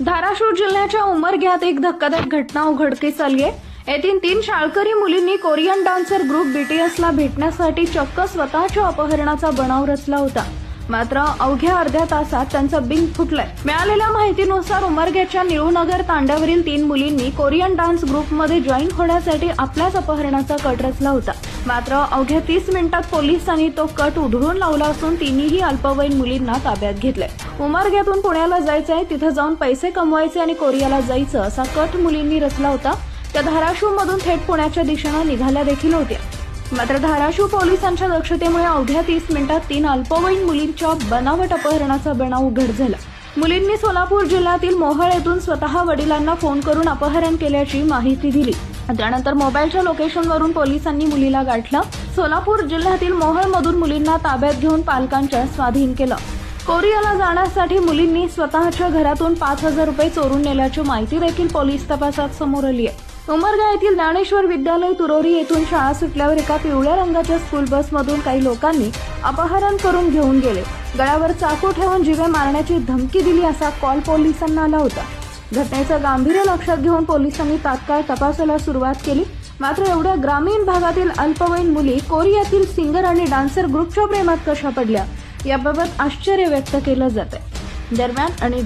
धाराशिव जिल्ह्याच्या उमरग्यात एक धक्कादायक घटना उघडकीस आली आहे. येथील तीन शाळकरी मुलींनी कोरियन डान्सर ग्रुप बीटीएसला भेटण्यासाठी चक्क स्वतःच्या अपहरणाचा बनाव रचला होता. मात्र अवघ्या अर्ध्या तासात त्यांचं बिंग फुटलंय. मिळालेल्या माहितीनुसार उमरग्याच्या निळूनगर तांड्यावरील तीन मुलींनी कोरियन डान्स ग्रुपमध्ये जॉईन होण्यासाठी आपल्याच अपहरणाचा कट रचला होता. मात्र अवघ्या तीस मिनिटात पोलिसांनी तो कट उधळून लावला असून तिन्हीही अल्पवयीन मुलींना ताब्यात घेतलंय. उमरग्यातून पुण्याला जायचं आहे तिथं जाऊन पैसे कमवायचे आणि कोरियाला जायचं असा कट मुलींनी रचला होता. त्या धाराशिव मधून थेट पुण्याच्या दिशेनं निघाल्या देखील होत्या. मात्र धाराशिव पोलिसांच्या दक्षतेमुळे अवघ्या तीस मिनिटात तीन अल्पवयीन मुलींच्या बनावट अपहरणाचा बनाव उघड झाला. मुलींनी सोलापूर जिल्ह्यातील मोहळ येथून स्वतः वडिलांना फोन करून अपहरण केल्याची माहिती दिली. त्यानंतर मोबाईलच्या लोकेशनवरून पोलिसांनी मुलीला गाठलं. सोलापूर जिल्ह्यातील मोहळ मधून मुलींना ताब्यात घेऊन पालकांच्या स्वाधीन केलं. कोरियाला जाण्यासाठी मुलींनी स्वतःच्या घरातून पाच हजार रुपये चोरून नेल्याची माहिती देखील पोलीस तपासात समोर आली आहे. उमरगा येथील ज्ञानेश्वर विद्यालय तुरोरी येथून शाळा सुटल्यावर एका पिवळ्या रंगाच्या स्कूल बसमधून काही लोकांनी अपहरण करून घेऊन गेले. गळ्यावर चाकू ठेवून जिवे मारण्याची धमकी दिली असा कॉल पोलिसांना आला होता. घटनेचं गांभीर्य लक्षात घेऊन पोलिसांनी तात्काळ तपासाला सुरुवात केली. मात्र एवढ्या ग्रामीण भागातील अल्पवयीन मुली कोरियातील सिंगर आणि डान्सर ग्रुपच्या प्रेमात कशा पडल्या? याबाबत आश्चर्य व्यक्त केलं जात आहे दरम्यान आणि